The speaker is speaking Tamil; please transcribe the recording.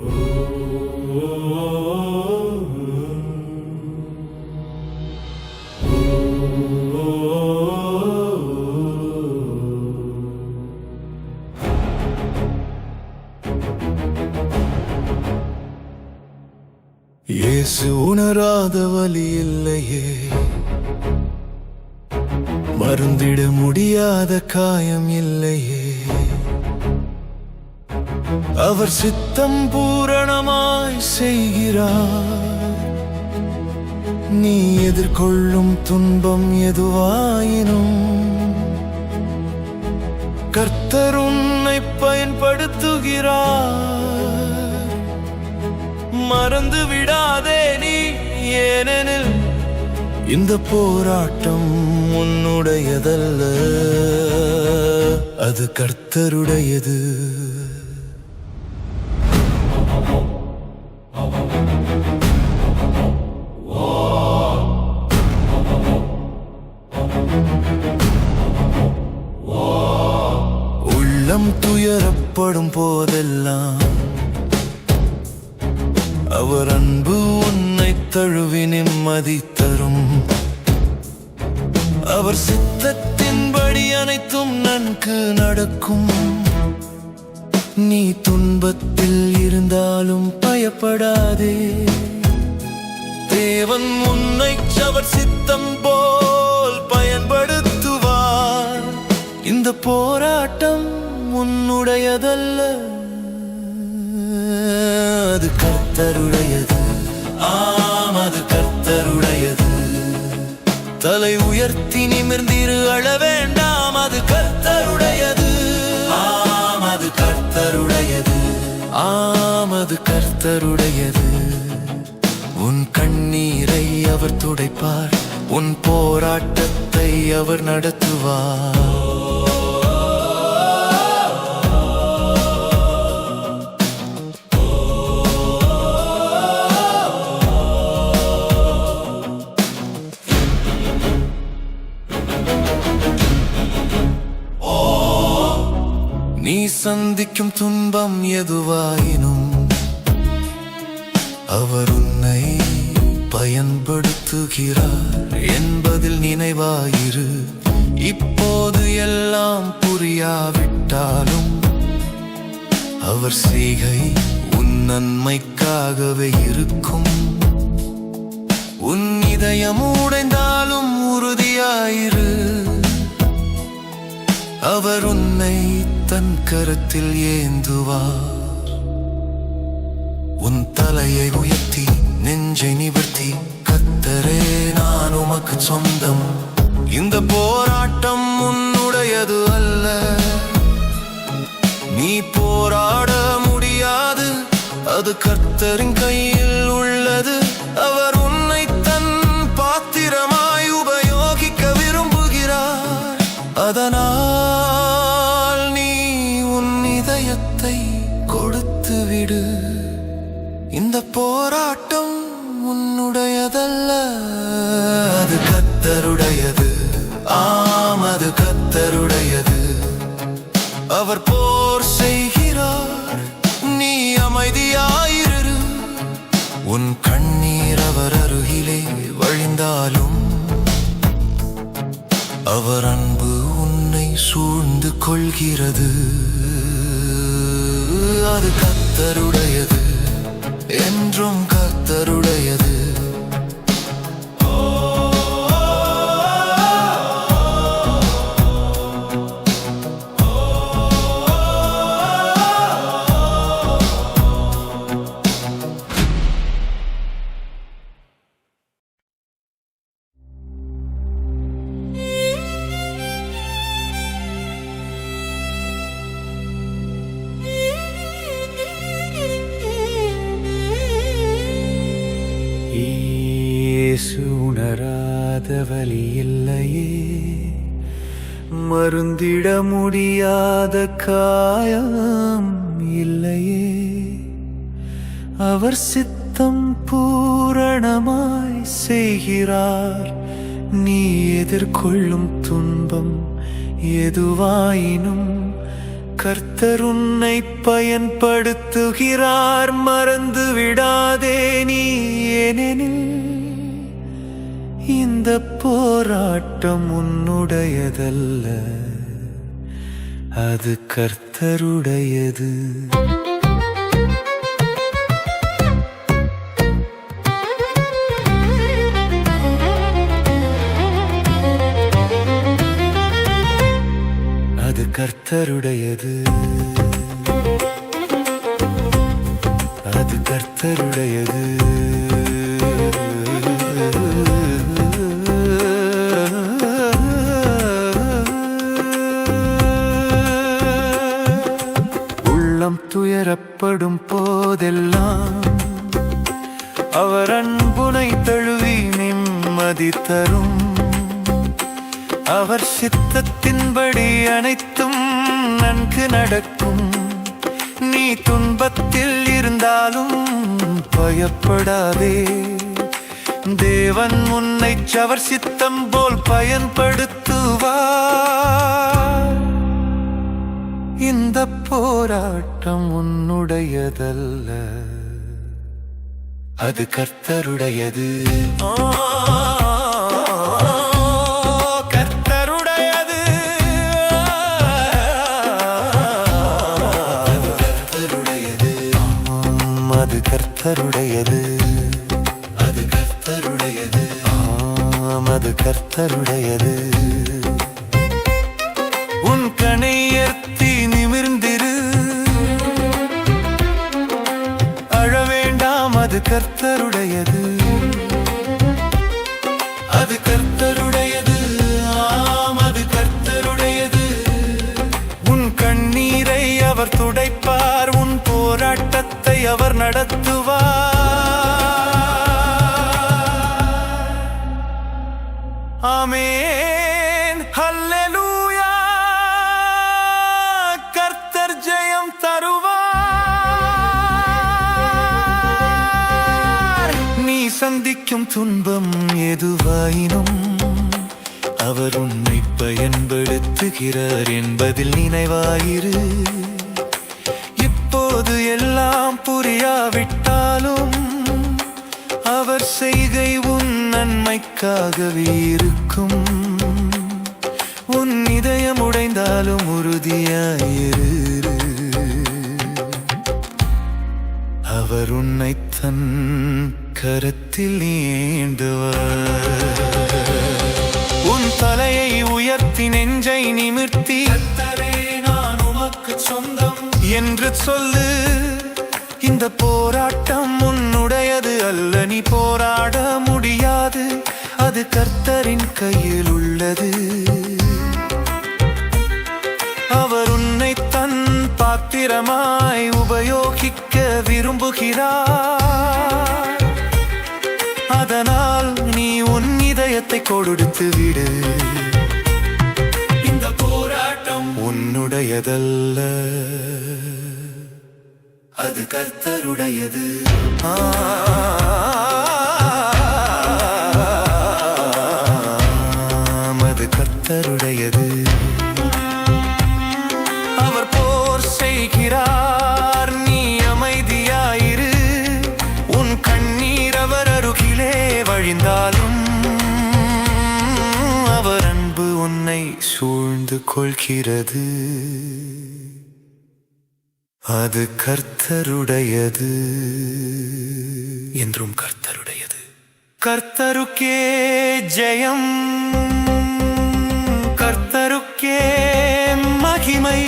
இயேசு உணராத வழி இல்லையே. மருந்திட முடியாத காயம் இல்லையே. அவர் சித்தம் பூரணமாய் செய்கிறார். நீ எதிர்கொள்ளும் துன்பம் எதுவாயினும் கர்த்தர் உன்னை பயன்படுத்துகிறார். மறந்து விடாதே நீ ஏனெனில் இந்த போராட்டம் உன்னுடையதல்ல. அது கர்த்தருடையது. மனம் துயரப்படும் போதெல்லாம் அவர் அன்பு உன்னை தழுவி நிம்மதி தரும். அவர் சித்தத்தின்படி அனைத்தும் நன்கு நடக்கும். நீ துன்பத்தில் இருந்தாலும் பயப்படாதே. தேவன் உன்னை அவர் சித்தம் போல் பயன்படுத்துவார். இந்த போராட்டம் உன்னுடையதல்ல. அது கர்த்தருடையது. ஆம் அது கர்த்தருடையது. தலை உயர்த்தி நிமிர்ந்திரு அழ வேண்டாம் அது கர்த்தருடையது. ஆம் அது கர்த்தருடையது. ஆம் அது கர்த்தருடையது. உன் கண்ணீரை அவர் துடைப்பார். உன் போராட்டத்தை அவர் நடத்துவார். சந்திக்கும் துன்பம் எதுவாயினும் அவர் உன்னை பயன்படுத்துகிறார் என்பதில் நினைவாயிரு. இப்போது எல்லாம் புரியாவிட்டாலும் அவர் செய்கை உன் நன்மைக்காகவே இருக்கும். உன் இதயம் உடைந்தாலும் உறுதியாயிரு. அவர் உன்னை தன் கரத்தில் ஏந்துவார். உன் தலையை உயர்த்தி நெஞ்சை நிவர்த்தி கத்தரே நான் உமக்கு சொந்தம். இந்த போராட்டம் உன்னுடையது அல்ல. நீ போராட முடியாது. அது கர்த்தரின் கையில் உள்ள இதயத்தை கொடுத்து விடு. இந்த போராட்டம் உன்னுடையதல்ல. அது கத்தருடையது. ஆம் அது கத்தருடையது. அவர் போர் செய்கிறார். நீ அமைதியாயிரு. உன் கண்ணீர் அவர் அருகிலே வழிந்தாலும் அவர் அன்பு உன்னை சூழ்ந்து கொள்கிறது. அது கத்தருடையது என்றும் கத்தருடையது. மருந்திட முடியாத காயம் இல்லையே. அவர் சித்தம் பூரணமாய் செய்கிறார். நீ எதிர்கொள்ளும் துன்பம் எதுவாயினும் கர்த்தர் உன்னை பயன்படுத்துகிறார். மறந்து விடாதே நீ ஏனெனில் இந்த போராட்டம் உன்னுடையதல்ல அது கர்த்தருடையது. அது கர்த்தருடையது. அது கர்த்தருடையது. அன்புனை தழுவி நிம்மதி தரும். அவர் சித்தத்தின்படி அனைத்தும் நன்கு நடக்கும். நீ துன்பத்தில் இருந்தாலும் பயப்படாதே. தேவன் உன்னை சவர் சித்தம் போல் பயன்படுத்துவார். இந்த போராட்டம் உன்னுடையதல்ல. அது கர்த்தருடையது. கர்த்தருடையது. கர்த்தருடையது. ஆம், அது கர்த்தருடையது. அது கர்த்தருடையது. அது கர்த்தருடையது. உன் கணையர்த்தி நிமிர்ந்திரு கர்த்தருடையது. அது கர்த்தருடையது. ஆம் அது கர்த்தருடையது. உன் கண்ணீரை அவர் துடைப்பார் உன் போராட்டத்தை அவர் நடத்துவார். ஆமே சந்திக்கும் துன்பம் எதுவாயினும் அவர் உன்னை பயன்படுத்துகிறார் என்பதில் நினைவாயிரு. இப்போது எல்லாம் புரியாவிட்டாலும் அவர் செய்கை உன் நன்மைக்காகவே இருக்கும். உன் இதயம் உடைந்தாலும் உறுதியாயிரு. அவர் உன்னை தன் கரத்தில் நீண்டுவார். உன் தலையை உயர்த்தி நெஞ்சை நிமிர்த்தி. நான் உமக்கு சொந்தம் என்று சொல்லு இந்த போராட்டம் உன்னுடையது அல்ல நீ போராட முடியாது. அது கர்த்தரின் கையில் உள்ளது. அவர் உன்னை தன் பாத்திரமாய் உபயோகிக்க விரும்புகிறார். அதனால் நீ உன் இதயத்தை கொடுத்து விடு இந்த போராட்டம் உன்னுடையதல்ல அது கர்த்தருடையது ஆம், அது கர்த்தருடையது புரிந்து கொள்கிறது. அது கர்த்தருடையது. என்றும் கர்த்தருடையது. கர்த்தருக்கே ஜெயம். கர்த்தருக்கே மகிமை.